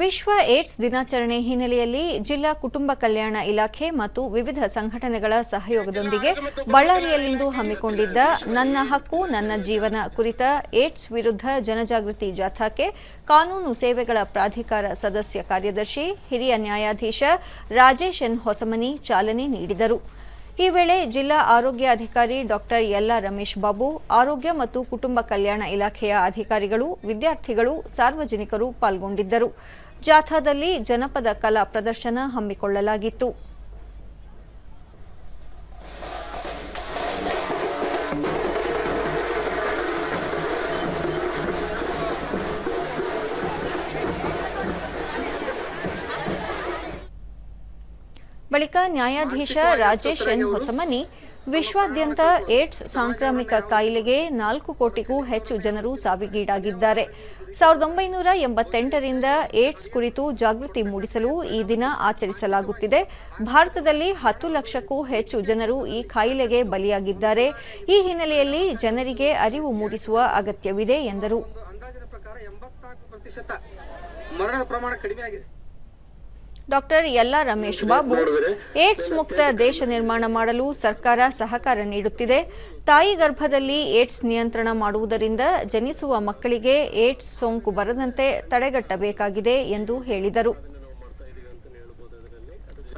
ವಿಶ್ವ ಏಡ್ಸ್ ದಿನಾಚರಣೆ ಹಿನ್ನೆಲೆಯಲ್ಲಿ ಜಿಲ್ಲಾ ಕುಟುಂಬ ಕಲ್ಯಾಣ ಇಲಾಖೆ ಮತ್ತು ವಿವಿಧ ಸಂಘಟನೆಗಳ ಸಹಯೋಗದೊಂದಿಗೆ ಬಳ್ಳಾರಿಯಲ್ಲಿಂದು ಹಮ್ಮಿಕೊಂಡಿದ್ದ ನನ್ನ ಹಕ್ಕು, ನನ್ನ ಜೀವನ ಕುರಿತ ಏಡ್ಸ್ ವಿರುದ್ಧ ಜನಜಾಗೃತಿ ಜಾಥಾಕ್ಕೆ ಕಾನೂನು ಸೇವೆಗಳ ಪ್ರಾಧಿಕಾರ ಸದಸ್ಯ ಕಾರ್ಯದರ್ಶಿ, ಹಿರಿಯ ನ್ಯಾಯಾಧೀಶ ರಾಜೇಶ್ ಎನ್ ಹೊಸಮನಿ ಚಾಲನೆ ನೀಡಿದರು. ಈ ವೇಳೆ ಜಿಲ್ಲಾ ಆರೋಗ್ಯ ಅಧಿಕಾರಿ ಡಾಕ್ಟರ್ ಎಲ್ಲ ರಮೇಶ್ ಬಾಬು, ಆರೋಗ್ಯ ಮತ್ತು ಕುಟುಂಬ ಕಲ್ಯಾಣ ಇಲಾಖೆಯ ಅಧಿಕಾರಿಗಳು, ವಿದ್ಯಾರ್ಥಿಗಳು, ಸಾರ್ವಜನಿಕರು ಪಾಲ್ಗೊಂಡಿದ್ದರು. ಜಾಥಾದಲ್ಲಿ ಜನಪದ ಕಲಾ ಪ್ರದರ್ಶನ ಹಮ್ಮಿಕೊಳ್ಳಲಾಗಿತ್ತು. ಬಳಿಕ ನ್ಯಾಯಾಧೀಶ ರಾಜೇಶ್ ಎನ್. ಹೊಸಮನಿ ವಿಶ್ವಾದ್ಯಂತ ಏಡ್ಸ್ ಸಾಂಕ್ರಾಮಿಕ ಕಾಯಿಲೆಗೆ ನಾಲ್ಕು ಕೋಟಿಗೂ ಹೆಚ್ಚು ಜನರು ಸಾವಿಗೀಡಾಗಿದ್ದಾರೆ. ಸಾವಿರದ ಒಂಬೈನೂರ ಎಂಬತ್ತೆಂಟರಿಂದ ಏಡ್ಸ್ ಕುರಿತು ಜಾಗೃತಿ ಮೂಡಿಸಲು ಈ ದಿನ ಆಚರಿಸಲಾಗುತ್ತಿದೆ. ಭಾರತದಲ್ಲಿ ಹತ್ತು ಲಕ್ಷಕ್ಕೂ ಹೆಚ್ಚು ಜನರು ಈ ಕಾಯಿಲೆಗೆ ಬಲಿಯಾಗಿದ್ದಾರೆ. ಈ ಹಿನ್ನೆಲೆಯಲ್ಲಿ ಜನರಿಗೆ ಅರಿವು ಮೂಡಿಸುವ ಅಗತ್ಯವಿದೆ ಎಂದರು. ಡಾಕ್ಟರ್ ಯಲ್ಲಾ ರಮೇಶ್ ಬಾಬು. ಏಡ್ಸ್ ಮುಕ್ತ ದೇಶ ನಿರ್ಮಾಣ ಮಾಡಲು ಸರ್ಕಾರ ಸಹಕಾರ ನೀಡುತ್ತಿದೆ. ತಾಯಿ ಗರ್ಭದಲ್ಲಿ ಏಡ್ಸ್ ನಿಯಂತ್ರಣ ಮಾಡುವುದರಿಂದ ಜನಿಸುವ ಮಕ್ಕಳಿಗೆ ಏಡ್ಸ್ ಸೋಂಕು ಬರದಂತೆ ತಡೆಗಟ್ಟಬೇಕಾಗಿದೆ ಎಂದು ಹೇಳಿದರು.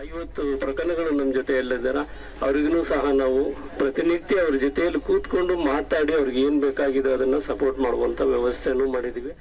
ಐವತ್ತು ಪ್ರಕರಣಗಳು ನಮ್ಮ ಜೊತೆಯಲ್ಲಿದ್ದಾರ. ಅವ್ರಿಗೂ ಸಹ ನಾವು ಪ್ರತಿನಿತ್ಯ ಅವ್ರ ಜೊತೆಯಲ್ಲಿ ಕೂತ್ಕೊಂಡು ಮಾತಾಡಿ ಅವ್ರಿಗೆ ಏನ್ ಬೇಕಾಗಿದೆ ಅದನ್ನ ಸಪೋರ್ಟ್ ಮಾಡುವಂತ ವ್ಯವಸ್ಥೆಯನ್ನು ಮಾಡಿದೀವಿ